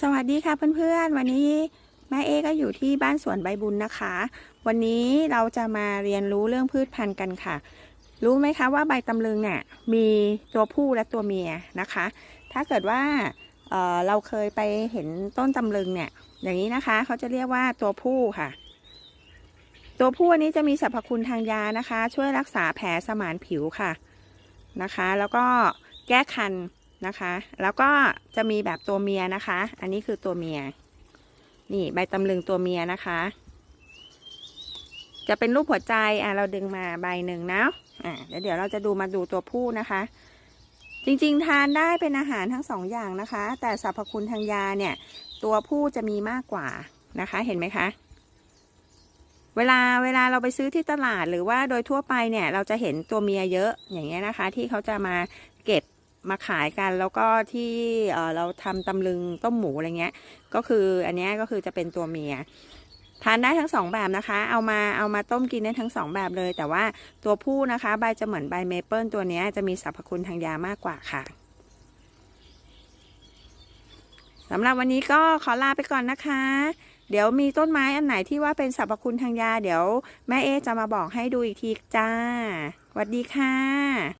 สวัสดีค่ะเพื่อนๆ วันนี้แม่เอก็อยู่ที่บ้านสวนใบบุญนะคะ วันนี้เราจะมาเรียนรู้เรื่องพืชพันธุ์กันค่ะ รู้ไหมคะว่าใบตำลึงเนี่ยมีตัวผู้และตัวเมียนะคะ ถ้าเกิดว่าเเราเคยไปเห็นต้นตำลึงเนี่ยอย่างนี้นะคะเขาจะเรียกว่าตัวผู้ค่ะ ตัวผู้อันนี้จะมีสรรพคุณทางยานะคะ ช่วยรักษาแผลสมานผิวค่ะนะคะ แล้วก็แก้คัน นะคะ แล้วก็จะมีแบบตัวเมียนะคะ อันนี้คือตัวเมีย นี่ใบตำลึงตัวเมียนะคะ จะเป็นรูปหัวใจ อะเราดึงมาใบหนึ่งนะอะเดี๋ยวเดี๋ยวเราจะดูมาดูตัวผู้นะคะ จริงๆทานได้เป็นอาหารทั้งสองอย่างนะคะ แต่สรรพคุณทางยาเนี่ย ตัวผู้จะมีมากกว่านะคะ เห็นไหมคะเวลาเวลาเราไปซื้อที่ตลาดหรือว่าโดยทั่วไปเนี่ย เราจะเห็นตัวเมียเยอะอย่างเงี้ยนะคะ ที่เขาจะมาเก็บ มาขายกัน แล้วก็ที่เราทำตำลึงต้มหมูอะไรเงี้ย ก็คืออันนี้ก็คือจะเป็นตัวเมียทานได้ทั้งสองแบบนะคะ เอามาเอามาต้มกินได้ทั้งสองแบบเลย แต่ว่าตัวผู้นะคะใบจะเหมือนใบเมเปิลตัวนี้จะมีสรรพคุณทางยามากกว่าค่ะสำหรับวันนี้ก็ขอลาไปก่อนนะคะ เดี๋ยวมีต้นไม้อันไหนที่ว่าเป็นสรรพคุณทางยา เดี๋ยวแม่เอจะมาบอกให้ดูอีกทีจ้าสวัสดีค่ะ